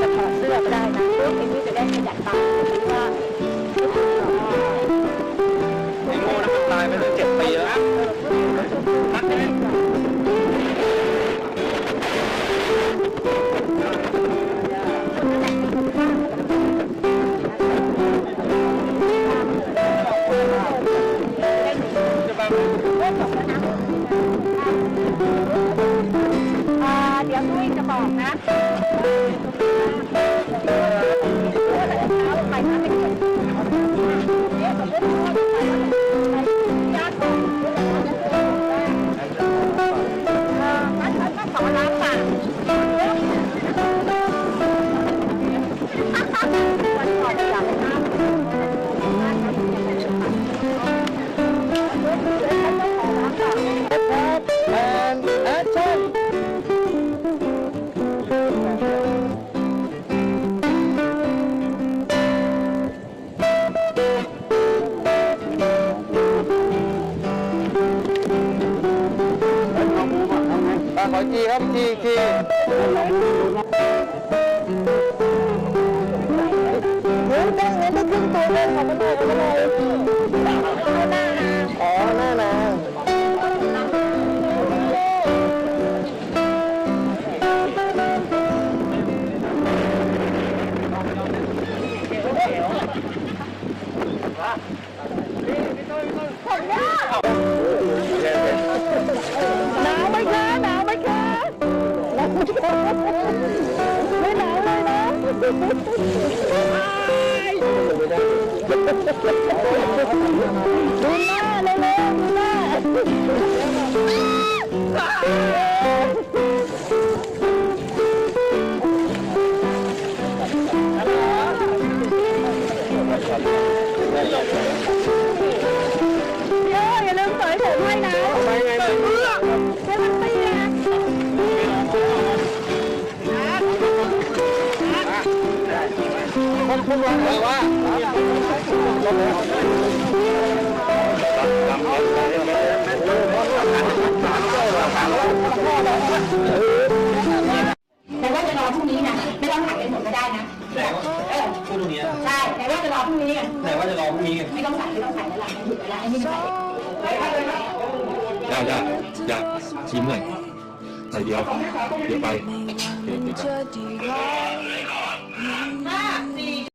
จะถอดเสื้อก็ได้นะเพื่อเอ็มมี่จะได้ขยันตาม อกนะ อจีครับจีจีเฮ้ยเต้องเน้นต้องขึ้นตัวเลยขอมาหน่อยขอมาหน่อยอ๋อหน้านา หนาวไหมคะไม่ คนคุณวางเลยว่าแต่ว่าจะรอพรุ่งนี้นะ ไม่ต้องถ่ายกันหมดก็ได้นะเออพูดตรงนี้ใช่ แต่ว่าจะรอพรุ่งนี้กันแต่ว่าจะรอพรุ่งนี้ไงไม่ต้องถ่ายไม่ต้องถ่ายแล้วล่ะไม่ถึงเวลาไอ้นี่ถ่ายอยากอยากอยากชิมหน่อยใส่เดียว เดี๋ยวไปเดี๋ยวเดี๋ยวจะดีร้าย